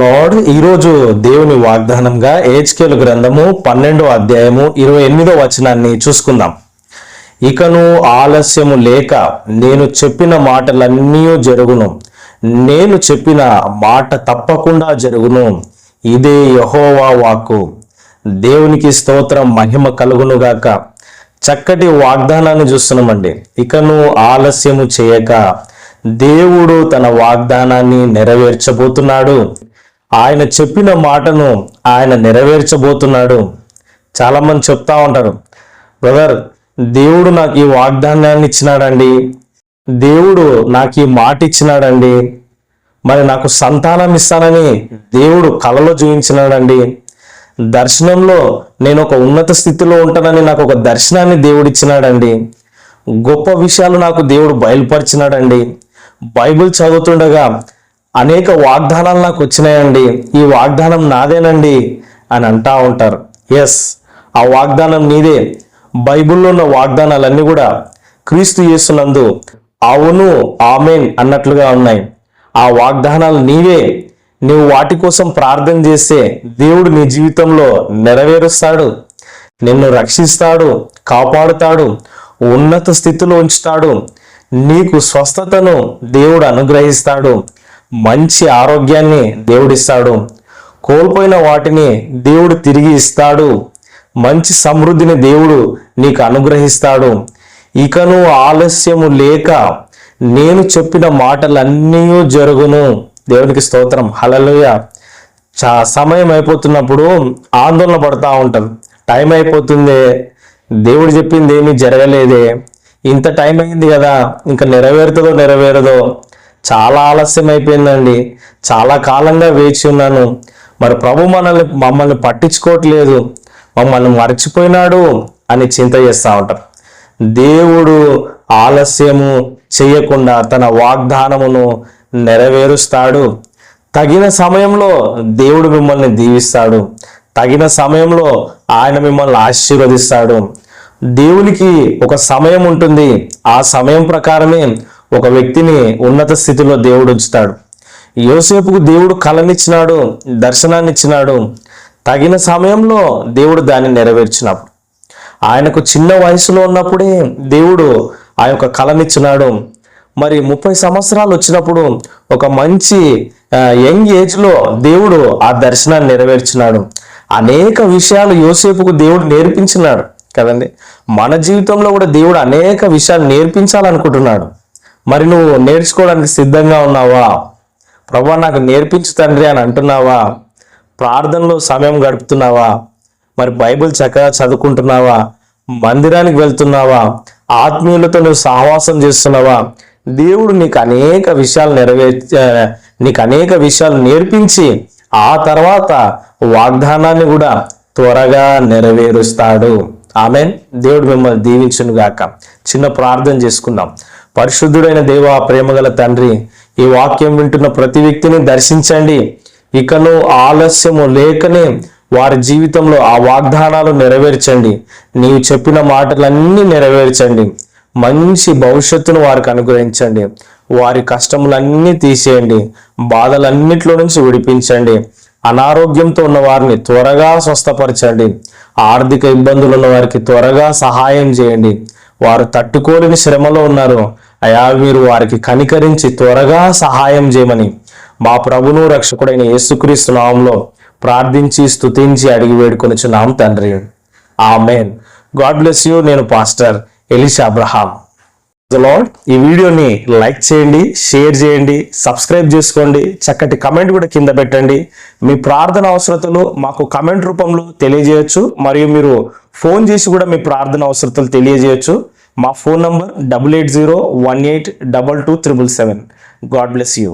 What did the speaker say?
Lord ఈరోజు దేవుని వాగ్దానంగా ఏజ్కేలు గ్రంథము పన్నెండో అధ్యాయము ఇరవై ఎనిమిదో వచనాన్ని చూసుకుందాం. ఇకను ఆలస్యము లేక నేను చెప్పిన మాటలన్నీ జరుగును. నేను చెప్పిన మాట తప్పకుండా జరుగును. ఇదే యహోవా వాక్కు. దేవునికి స్తోత్రం మహిమ కలుగునుగాక చక్కటి వాగ్దానాన్ని చూస్తున్నామండి. ఇకను ఆలస్యము చేయక దేవుడు తన వాగ్దానాన్ని నెరవేర్చబోతున్నాడు. ఆయన చెప్పిన మాటను ఆయన నెరవేర్చబోతున్నాడు. చాలామంది చెప్తా ఉంటారు బ్రదర్ దేవుడు నాకు ఈ వాగ్దానాన్ని ఇచ్చినాడండి. దేవుడు నాకు ఈ మాట ఇచ్చినాడండి. మరి నాకు సంతానం ఇస్తానని దేవుడు కలలో చూపించినాడండి దర్శనంలో నేను ఒక ఉన్నత స్థితిలో ఉంటానని నాకు ఒక దర్శనాన్ని దేవుడు ఇచ్చినాడండి. గొప్ప విషయాలు నాకు దేవుడు బయలుపరిచినాడండి. బైబిల్ చదువుతుండగా అనేక వాగ్దానాలు నాకు వచ్చినాయండి. ఈ వాగ్దానం నాదేనండి అని అంటా ఉంటారు. ఎస్ ఆ వాగ్దానం నీదే. బైబిల్లో ఉన్న వాగ్దానాలన్నీ కూడా క్రీస్తు యేసునందు అవును ఆమెన్ అన్నట్లుగా ఉన్నాయి. ఆ వాగ్దానాలు నీవే. నువ్వు వాటి కోసం ప్రార్థన చేస్తే దేవుడు నీ జీవితంలో నెరవేరుస్తాడు. నిన్ను రక్షిస్తాడు కాపాడుతాడు ఉన్నత స్థితిలో ఉంచుతాడు. నీకు స్వస్థతను దేవుడు అనుగ్రహిస్తాడు. మంచి ఆరోగ్యాన్ని దేవుడిస్తాడు. కోల్పోయిన వాటిని దేవుడు తిరిగి ఇస్తాడు. మంచి సమృద్ధిని దేవుడు నీకు అనుగ్రహిస్తాడు. ఇకను ఆలస్యము లేక నేను చెప్పిన మాటలన్నీ జరుగును. దేవునికి స్తోత్రం. హలలుయ చా సమయం అయిపోతున్నప్పుడు ఆందోళన పడుతూ ఉంటారు టైం అయిపోతుంది. దేవుడు చెప్పింది ఏమీ జరగలేదే. ఇంత టైం అయింది కదా. ఇంకా నెరవేరుతుందో నెరవేరదో. చాలా ఆలస్యం అయిపోయిందండి చాలా కాలంగా వేచి ఉన్నాను. మరి ప్రభు మనల్ని మమ్మల్ని పట్టించుకోవట్లేదు. మమ్మల్ని మర్చిపోయినాడు అని చింత చేస్తూ ఉంటారు. దేవుడు ఆలస్యము చేయకుండా తన వాగ్దానమును నెరవేరుస్తాడు. తగిన సమయంలో దేవుడు మిమ్మల్ని దీవిస్తాడు. తగిన సమయంలో ఆయన మిమ్మల్ని ఆశీర్వదిస్తాడు. దేవునికి ఒక సమయం ఉంటుంది. ఆ సమయం ప్రకారమే ఒక వ్యక్తిని ఉన్నత స్థితిలో దేవుడు ఉంచుతాడు. యోసేపుకు దేవుడు కళనిచ్చినాడు దర్శనాన్ని ఇచ్చినాడు తగిన సమయంలో దేవుడు దాన్ని నెరవేర్చినప్పుడు. ఆయనకు చిన్న వయసులో ఉన్నప్పుడే దేవుడు ఆ యొక్క కళనిచ్చినాడు మరి ముప్పై సంవత్సరాలు వచ్చినప్పుడు ఒక మంచి యంగ్ ఏజ్లో దేవుడు ఆ దర్శనాన్ని నెరవేర్చినాడు. అనేక విషయాలు యోసేపుకు దేవుడు నేర్పించినాడు కదండి. మన జీవితంలో కూడా దేవుడు అనేక విషయాలు నేర్పించాలనుకుంటున్నాడు. మరి నువ్వు నేర్చుకోవడానికి సిద్ధంగా ఉన్నావా? ప్రభా నాకు నేర్పించు తండ్రి అని అంటున్నావా? ప్రార్థనలో సమయం గడుపుతున్నావా? మరి బైబిల్ చక్కగా చదువుకుంటున్నావా? మందిరానికి వెళ్తున్నావా? ఆత్మీయులతో నువ్వు సహవాసం చేస్తున్నావా? దేవుడు నీకు అనేక విషయాలు నెరవేర్ నీకు అనేక విషయాలు నేర్పించి ఆ తర్వాత వాగ్దానాన్ని కూడా త్వరగా నెరవేరుస్తాడు. ఆమె దేవుడు మిమ్మల్ని దీవించునుగాక. చిన్న ప్రార్థన చేసుకుందాం. పరిశుద్ధుడైన దేవ ప్రేమగల తండ్రి ఈ వాక్యం వింటున్న ప్రతి వ్యక్తిని దర్శించండి. ఇకను ఆలస్యము లేకనే వారి జీవితంలో ఆ వాగ్దానాలు నెరవేర్చండి. నీవు చెప్పిన మాటలన్నీ నెరవేర్చండి. మంచి భవిష్యత్తును వారికి అనుగ్రహించండి. వారి కష్టములన్నీ తీసేయండి. బాధలన్నిట్లో నుంచి విడిపించండి. అనారోగ్యంతో ఉన్న వారిని త్వరగా స్వస్థపరచండి. ఆర్థిక ఇబ్బందులు ఉన్న వారికి త్వరగా సహాయం చేయండి. వారు తట్టుకోలేని శ్రమలో ఉన్నారు. అయా మీరు వారికి కనికరించి త్వరగా సహాయం చేయమని మా ప్రభును రక్షకుడైన యేసుక్రీస్తు నామంలో ప్రార్థించి స్తుతించి అడిగి వేడుకొనిచున్నాం తండ్రి. ఆమెన్. God bless you. నేను పాస్టర్ ఎలిషా అబ్రహాం. లార్డ్ ఈ వీడియోని లైక్ చేయండి షేర్ చేయండి సబ్స్క్రైబ్ చేసుకోండి చక్కటి కమెంట్ కూడా కింద పెట్టండి. మీ ప్రార్థన అవసరతలు మాకు కమెంట్ రూపంలో తెలియజేయచ్చు మరియు మీరు ఫోన్ చేసి కూడా మీ ప్రార్థన అవసరతలు తెలియజేయచ్చు. మా phone number double eight zero one eight double two triple seven. God bless you.